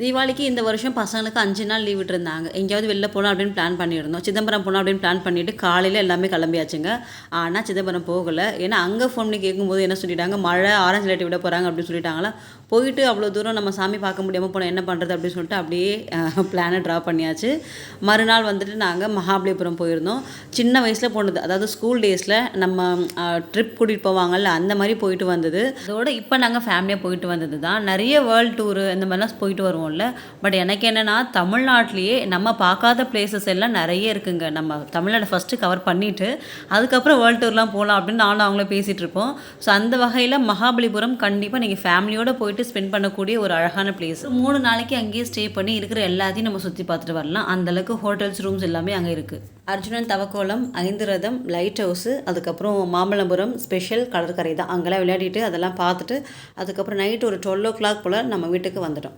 தீபாவளிக்கு இந்த வருஷம் பசங்களுக்கு அஞ்சு நாள் லீவ் விட்டுருந்தாங்க. எங்கேயாவது வெளில போகலாம் அப்படின்னு பிளான் பண்ணியிருந்தோம். சிதம்பரம் போகலாம் அப்படின்னு பிளான் பண்ணிவிட்டு காலையில் எல்லாமே கிளம்பியாச்சுங்க. ஆனால் சிதம்பரம் போகலை. ஏன்னா அங்கே ஃபோன் பண்ணி கேட்கும்போது என்ன சொல்லிட்டாங்க? மழை ஆரஞ்சு லைட் விட போகிறாங்க அப்படின்னு சொல்லிட்டாங்களா? போயிட்டு அவ்வளோ தூரம் நம்ம சாமி பார்க்க முடியாமல் போனால் என்ன பண்ணுறது அப்படின்னு சொல்லிட்டு அப்படியே பிளானை ட்ரா பண்ணியாச்சு. மறுநாள் வந்துட்டு நாங்கள் மகாபலிபுரம் போயிருந்தோம். சின்ன வயசில் போனது. அதாவது ஸ்கூல் டேஸில் நம்ம ட்ரிப் கூட்டிகிட்டு போவாங்கல்ல அந்த மாதிரி போயிட்டு வந்தது. அதோட இப்போ நாங்கள் ஃபேமிலியாக போயிட்டு வந்தது தான் நிறைய வேர்ல்டு டூரு இந்த மாதிரிலாம் போயிட்டு வருவோம். இருக்கும்ல பட் எனக்கு என்னென்னா தமிழ்நாட்டிலேயே நம்ம பார்க்காத பிளேசஸ் எல்லாம் நிறைய இருக்குங்க. நம்ம தமிழ்நாடு ஃபஸ்ட்டு கவர் பண்ணிவிட்டு அதுக்கப்புறம் வேர்ல்டு டூர்லாம் போகலாம் அப்படின்னு நானும் அவங்களே பேசிகிட்டு இருப்போம். ஸோ அந்த வகையில் மகாபலிபுரம் கண்டிப்பாக நீங்கள் ஃபேமிலியோடு போயிட்டு ஸ்பெண்ட் பண்ணக்கூடிய ஒரு அழகான பிளேஸ் மூணு நாளைக்கு அங்கேயே ஸ்டே பண்ணி இருக்கிற எல்லாத்தையும் நம்ம சுற்றி பார்த்துட்டு வரலாம். அந்தளவுக்கு ஹோட்டல்ஸ் ரூம்ஸ் எல்லாமே அங்கே இருக்குது அர்ஜுனன் தவக்கோலம் ஐந்து ரதம் லைட் ஹவுஸு அதுக்கப்புறம் மாமல்லபுரம் ஸ்பெஷல் கடற்கரை தான். அங்கெல்லாம் விளையாடிட்டு அதெல்லாம் பார்த்துட்டு அதுக்கப்புறம் நைட் ஒரு டுவெல் ஓ கிளாக் போல் நம்ம வீட்டுக்கு வந்துட்டோம்.